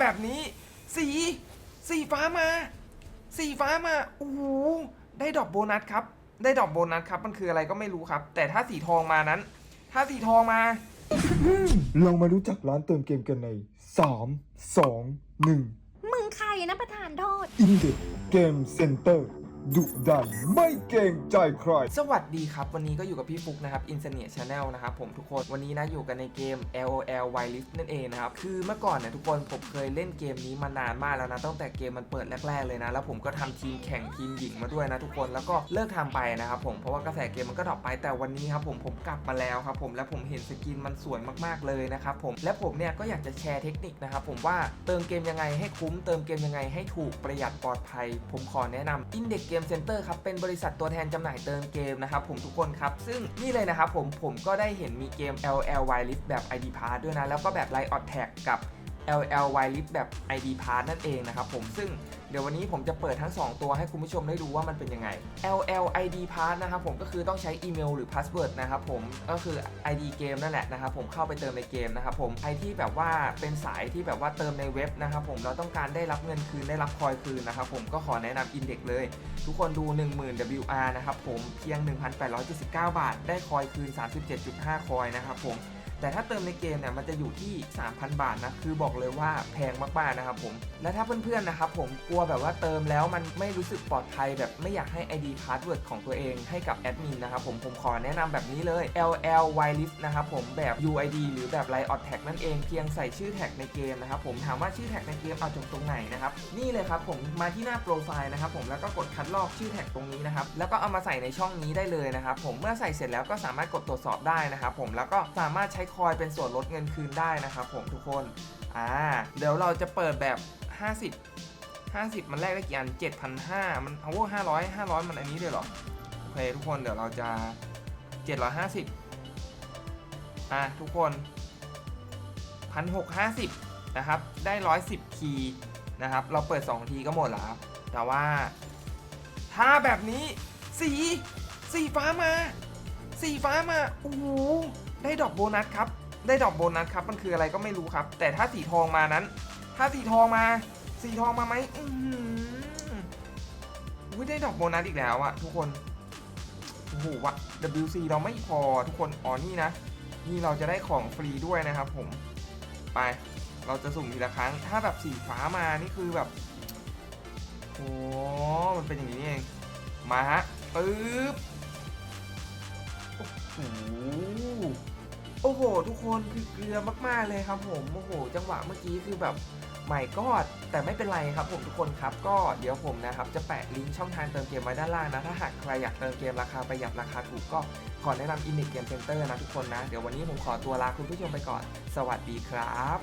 แบบนี้ สีสีฟ้ามาสีฟ้ามาโอ้โหได้ดอกโบนัสครับ ได้ดอกโบนัสครับ มันคืออะไรก็ไม่รู้ครับ แต่ถ้าสีทองมานั้น ถ้าสีทองมา เรามารู้จักร้านเติมเกมกันใน 3 2 1 มึงใครนะประธานโทษ i n d e x Game Center ดุดันไม่เกรงใจใคร สวัสดีครับ วันนี้ก็อยู่กับพี่ฟุกนะครับ i n s a n i a Channel นะครับผมทุกคนวันนี้นะอยู่กันในเกม LOL Wireless นั่นเองนะครับ คือเมื่อก่อนเนี่ยทุกคนผมเคยเล่นเกมนี้มานานมากแล้วนะ ตั้งแต่เกมมันเปิดแรก ๆ เลยนะ แล้วผมก็ทำทีมแข่งทีมหญิงมาด้วยนะทุกคนแล้วก็เลิกทำไปนะครับผมเพราะว่ากระแสเกมมันก็ดรอปไปแต่วันนี้ครับผมผมกลับมาแล้วครับผมและผมเห็นสกินมันสวยมากๆเลยนะครับผมและผมเนี่ยก็อยากจะแชร์เทคนิคนะครับผมว่าเติมเกมยังไงให้คุ้มเติมเกมยังไงให้ถูกประหยัดปลอดภัย ผมขอแนะนำอินเด็กมเซ็นเตอร์ครับเป็นบริษัทตัวแทนจำหน่ายเติมเกมนะครับผมทุกคนครับ ซึ่งนี่เลยนะครับผมผมก็ได้เห็นมีเกม LL Wireless แบบ ID Pass ด้วยนะ แล้วก็แบบ Light o t Tag กับ LL Wireless แบบ ID Pass นั่นเองนะครับผมซึ่งเดี๋ยววันนี้ผมจะเปิดทั้ง 2 ตัวให้คุณผู้ชมได้ดูว่ามันเป็นยังไง LL ID Pass นะครับผมก็คือต้องใช้อีเมลหรือพาสเวิร์ดนะครับผมก็คือ ID เกมนั่นแหละนะครับผมเข้าไปเติมในเกมนะครับผมใครที่แบบว่าเป็นสายที่แบบว่าเติมในเว็บนะครับผมเราต้องการได้รับเงินคืนได้รับคอยคืนนะครับผมก็ขอแนะนำ Index เลย ทุกคนดู 10,000 WR นะครับผมเพียง 1,879 บาท ได้คอยคืน 37.5 คอยนะครับผม แต่ถ้าเติมในเกมเนี่ยมันจะอยู่ที่ 3,000 บาทนะคือบอกเลยว่าแพงมากๆนะครับผมและถ้าเพื่อนๆนะครับผมกลัวแบบว่าเติมแล้วมันไม่รู้สึกปลอดภัยแบบไม่อยากให้ ID password ของตัวเองให้กับแอดมินนะครับผมผมขอแนะนำแบบนี้เลย LL Wireless นะครับผมแบบ UID หรือแบบ Line o t Tag นั่นเองเพียงใส่ชื่อแท็กในเกมนะครับผมถามว่าชื่อแท็กในเกมเอาจากตรงไหนนะครับนี่เลยครับผมมาที่หน้าโปรไฟล์นะครับผมแล้วก็กดคัดลอกชื่อแท็กตรงนี้นะครับแล้วก็เอามาใส่ในช่องนี้ได้เลยนะครับผมเมื่อใส่เสร็จแล้วก็สามารถกดตรวจสอบได้นะครับผมแล้วก็สามารถใช้คอยเป็นส่วนลดเงินคืนได้นะครับผมทุกคนอ่าเดี๋ยวเราจะเปิดแบบ 50 50 มันแลกได้กี่อัน7,500 มันเอาว่า500 500 มันอันนี้เลยเหรอ โอเคทุกคนเดี๋ยวเราจะ 750อะทุกคน 1,650 นะครับ ได้ 110คีนะครับ เราเปิด 2 ทีก็หมดแล้วครับ แต่ว่าถ้าแบบนี้สีสีฟ้ามา สีฟ้ามา โอ้โห ได้ดอกโบนัสครับ ได้ดอกโบนัสครับ มันคืออะไรก็ไม่รู้ครับ แต่ถ้าสีทองมานั้น ถ้าสีทองมา สีทองมาไหมอือหืออุ๊ยได้ดอกโบนัสอีกแล้วอะทุกคน โอ้โหวะ WC เราไม่พอทุกคน อ๋อ นี่นะ นี่เราจะได้ของฟรีด้วยนะครับผม ไป เราจะสุ่มทีละครั้ง ถ้าแบบสีฟ้ามา นี่คือแบบ โอ้ มันเป็นอย่างนี้เอง มาฮะปึ๊บโอ้โห โอ้โห ทุกคนคือเกลือมากๆเลยครับผมโอ้โห จังหวะเมื่อกี้คือแบบใหม่ก็แต่ไม่เป็นไรครับผมทุกคนครับ ก็เดี๋ยวผมนะครับจะแปะลิงก์ช่องทางเติมเกมไว้ด้านล่างนะ ถ้าหากใครอยากเติมเกมราคาประหยัดราคาถูกก็ขอแนะนำ Index Game Center นะทุกคนนะ เดี๋ยววันนี้ผมขอตัวลาคุณผู้ชมไปก่อน สวัสดีครับ